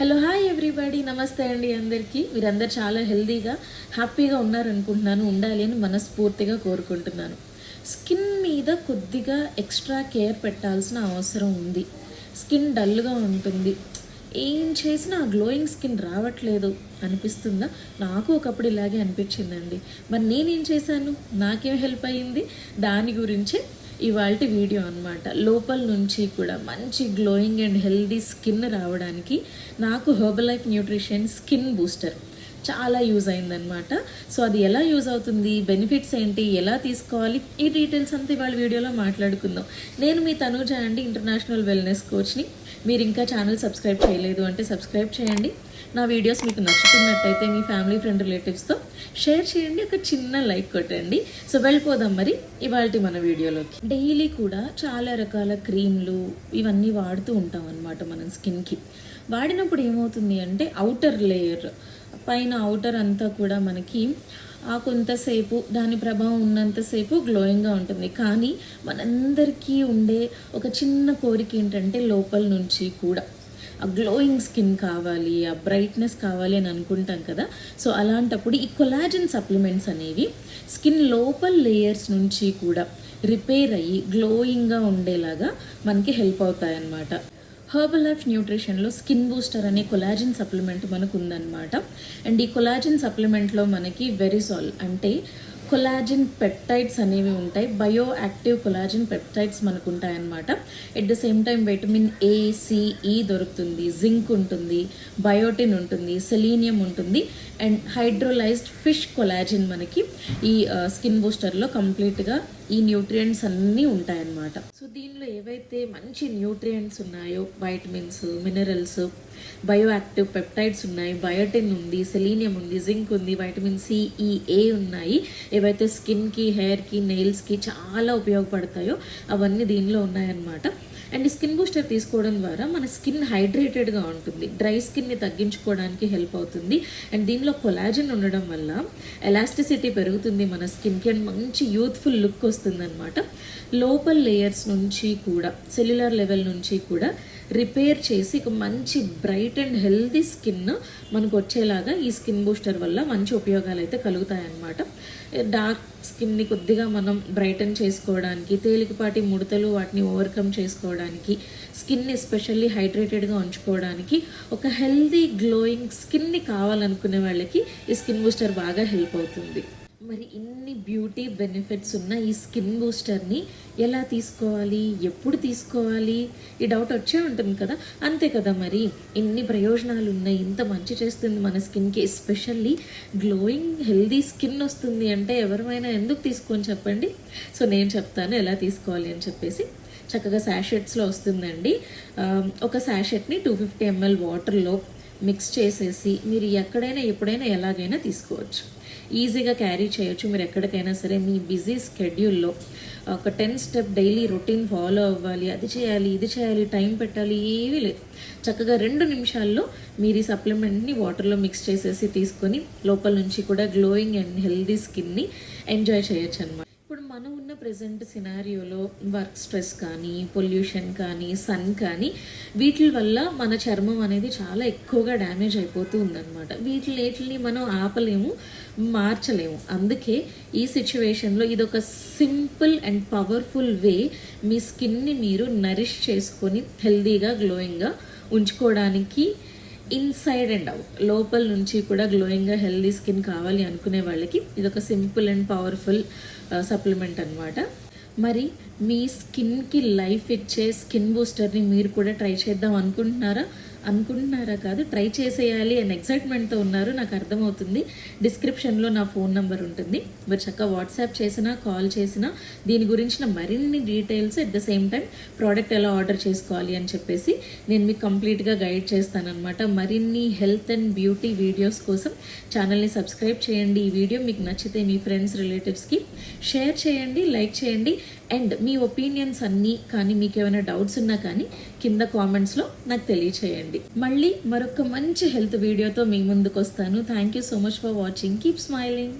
Hello hi everybody. నమస్తే అండి అందరికీ. మీరందరు చాలా హెల్తీగా హ్యాపీగా ఉన్నారనుకుంటున్నాను ఉండాలి అని మనస్ఫూర్తిగా కోరుకుంటున్నాను. స్కిన్ మీద కొద్దిగా ఎక్స్ట్రా కేర్ పెట్టాల్సిన అవసరం ఉంది. స్కిన్ డల్గా ఉంటుంది. ఏం చేసినా గ్లోయింగ్ స్కిన్ రావట్లేదు అనిపిస్తుందా? నాకు ఒకప్పుడు ఇలాగే అనిపించిందండి. మరి నేనేం చేశాను? నాకేం హెల్ప్ అయ్యింది? దాని గురించే ఇవాళ వీడియో అన్నమాట. లోపల నుంచి కూడా మంచి గ్లోయింగ్ అండ్ హెల్దీ స్కిన్ రావడానికి నాకు Herbalife nutrition skin booster చాలా యూజ్ అయిందనమాట సో అది ఎలా యూజ్ అవుతుంది? బెనిఫిట్స్ ఏంటి? ఎలా తీసుకోవాలి? ఈ డీటెయిల్స్ అంతా ఇవాళ వీడియోలో మాట్లాడుకుందాం. నేను మీ తనూజ అండి ఇంటర్నేషనల్ వెల్నెస్ కోచ్ని మీరు ఇంకా ఛానల్ సబ్స్క్రైబ్ చేయలేదు అంటే సబ్స్క్రైబ్ చేయండి. నా వీడియోస్ మీకు నచ్చుతున్నట్టయితే మీ ఫ్యామిలీ ఫ్రెండ్ రిలేటివ్స్తో షేర్ చేయండి. ఒక చిన్న లైక్ కొట్టండి. సో వెళ్ళిపోదాం మరి ఇవాళ మన వీడియోలోకి. డైలీ కూడా చాలా రకాల క్రీమ్లు ఇవన్నీ వాడుతూ ఉంటాం అనమాట మనం స్కిన్కి వాడినప్పుడు ఏమవుతుంది అంటే అవుటర్ లేయర్ పైన అవుటర్ అంతా కూడా మనకి ఆ కొంతసేపు దాని ప్రభావం ఉన్నంతసేపు గ్లోయింగ్గా ఉంటుంది. కానీ మనందరికీ ఉండే ఒక చిన్న కోరిక ఏంటంటే లోపల నుంచి కూడా. ఆ గ్లోయింగ్ స్కిన్ కావాలి ఆ బ్రైట్నెస్ కావాలి అని అనుకుంటాం కదా. సో అలాంటప్పుడు ఈ కొలాజిన్ సప్లిమెంట్స్ అనేవి స్కిన్ లోపల్ లేయర్స్ నుంచి కూడా రిపేర్ అయ్యి గ్లోయింగ్గా ఉండేలాగా మనకి హెల్ప్ అవుతాయన్నమాట. హర్బల్ లైఫ్ న్యూట్రిషన్లో స్కిన్ బూస్టర్ అనే కొలాజిన్ సప్లిమెంట్ మనకు ఉందన్నమాట అండ్ ఈ కొలాజిన్ సప్లిమెంట్లో మనకి వెరిసాల్ అంటే కొలాజిన్ పెప్టైడ్స్ అనేవి ఉంటాయి. బయో యాక్టివ్ కొలాజిన్ పెప్టైడ్స్ మనకు ఉంటాయన్నమాట at the same time vitamin A C E దొరుకుతుంది. జింక్ ఉంటుంది. బయోటిన్ ఉంటుంది. సెలీనియం ఉంటుంది. అండ్ హైడ్రోలైజ్డ్ ఫిష్ కొలాజిన్ మనకి ఈ స్కిన్ బూస్టర్లో కంప్లీట్గా ఈ న్యూట్రియంట్స్ అన్నీ ఉంటాయన్నమాట. ఏవైతే మంచి న్యూట్రియంట్స్ ఉన్నాయో vitamins minerals bio active peptides ఉన్నాయి బయోటిన్ ఉంది సెలీనియం ఉంది జింక్ ఉంది vitamin C E A e, ఉన్నాయి ఏవైతే స్కిన్కి హెయిర్కి నెయిల్స్కి చాలా ఉపయోగపడతాయో అవన్నీ దీనిలో ఉన్నాయన్నమాట. అండ్ ఈ స్కిన్ బూస్టర్ తీసుకోవడం ద్వారా మన స్కిన్ హైడ్రేటెడ్గా ఉంటుంది. డ్రై స్కిన్ని తగ్గించుకోవడానికి హెల్ప్ అవుతుంది. అండ్ దీనిలో కొలాజిన్ ఉండడం వల్ల ఎలాస్టిసిటీ పెరుగుతుంది మన స్కిన్కి అండ్ మంచి యూత్ఫుల్ లుక్ వస్తుందన్నమాట. లోపల్ లేయర్స్ నుంచి కూడా సెల్యులర్ లెవెల్ నుంచి కూడా రిపేర్ చేసి ఒక మంచి బ్రైట్ అండ్ హెల్తీ స్కిన్ మనకు వచ్చేలాగా ఈ స్కిన్ బూస్టర్ వల్ల మంచి ఉపయోగాలు అయితే కలుగుతాయన్నమాట డార్క్ స్కిన్ని కొద్దిగా మనం బ్రైటన్ చేసుకోవడానికి తేలికపాటి ముడతలు వాటిని ఓవర్కమ్ చేసుకోవడానికి స్కిన్ ఎస్పెషల్లీ హైడ్రేటెడ్గా ఉంచుకోవడానికి ఒక హెల్దీ గ్లోయింగ్ స్కిన్ని కావాలనుకునే వాళ్ళకి ఈ స్కిన్ బూస్టర్ బాగా హెల్ప్ అవుతుంది. మరి ఇన్ని బ్యూటీ బెనిఫిట్స్ ఉన్న ఈ స్కిన్ బూస్టర్ని ఎలా తీసుకోవాలి ఎప్పుడు తీసుకోవాలి ఈ డౌట్ వచ్చే ఉంటుంది కదా? అంతే కదా మరి. ఇన్ని ప్రయోజనాలు ఉన్నాయి ఇంత మంచి చేస్తుంది మన స్కిన్కి ఎస్పెషల్లీ గ్లోయింగ్ హెల్దీ స్కిన్ వస్తుంది అంటే ఎవరైనా ఎందుకు తీసుకొని చెప్పండి? సో నేను చెప్తాను ఎలా తీసుకోవాలి అని చెప్పేసి. చక్కగా శాషెట్స్లో వస్తుందండి. ఒక శాషెట్ని టూ ఫిఫ్టీ ఎంఎల్ వాటర్లో మిక్స్ చేసేసి మీరు ఎక్కడైనా ఎప్పుడైనా ఎలాగైనా తీసుకోవచ్చు. ఈజీగా క్యారీ చేయొచ్చు. మీరు ఎక్కడికైనా సరే మీ బిజీ స్కెడ్యూల్లో ఒక ten step daily routine follow అవ్వాలి. అది చేయాలి ఇది చేయాలి టైం పెట్టాలి ఏమీ లేదు. చక్కగా రెండు నిమిషాల్లో మీరు ఈ సప్లిమెంట్ని వాటర్లో మిక్స్ చేసేసి తీసుకొని లోపల నుంచి కూడా గ్లోయింగ్ అండ్ హెల్దీ స్కిన్ని ఎంజాయ్ చేయొచ్చు అనమాట మనం ఉన్న ప్రజెంట్ సినారియోలో వర్క్ స్ట్రెస్ కానీ పొల్యూషన్ కానీ సన్ కానీ వీటి వల్ల మన చర్మం అనేది చాలా ఎక్కువగా డ్యామేజ్ అయిపోతూ ఉందన్నమాట. వీటిని మనం ఆపలేము మార్చలేము. అందుకే ఈ సిచ్యువేషన్లో ఇది ఒక సింపుల్ అండ్ పవర్ఫుల్ వే మీ స్కిన్ని మీరు నరిష్ చేసుకొని హెల్దీగా గ్లోయింగ్గా ఉంచుకోవడానికి ఇన్సైడ్ అండ్ అవుట్ లోపల నుంచి కూడా గ్లోయింగ్గా హెల్దీ స్కిన్ కావాలి అనుకునే వాళ్ళకి ఇది ఒక సింపుల్ అండ్ పవర్ఫుల్ సప్లిమెంట్ అన్నమాట. మరి మీ స్కిన్కి లైఫ్ ఇచ్చే స్కిన్ బూస్టర్ని మీరు కూడా ట్రై చేద్దాం అనుకుంటున్నారా? అనుకుంటున్నారా కాదు ట్రై చేసేయాలి అని ఎక్సైట్మెంట్తో ఉన్నారు. నాకు అర్థమవుతుంది. డిస్క్రిప్షన్లో నా ఫోన్ నెంబర్ ఉంటుంది. మీరు చక్కగా వాట్సాప్ చేసినా కాల్ చేసినా దీని గురించిన మరిన్ని details at the same time product ఎలా ఆర్డర్ చేసుకోవాలి అని చెప్పేసి నేను మీకు కంప్లీట్గా గైడ్ చేస్తానమాట మరిన్ని హెల్త్ అండ్ బ్యూటీ వీడియోస్ కోసం ఛానల్ని సబ్స్క్రైబ్ చేయండి. ఈ వీడియో మీకు నచ్చితే మీ ఫ్రెండ్స్ రిలేటివ్స్కి షేర్ చేయండి లైక్ చేయండి. అండ్ మీ ఒపీనియన్స్ అన్నీ కానీ మీకు ఏమైనా డౌట్స్ ఉన్నా కానీ కింద కామెంట్స్లో నాకు తెలియచేయండి. మళ్ళీ మరొక మంచి హెల్త్ వీడియోతో మీ ముందుకు వస్తాను thank you so much for watching keep smiling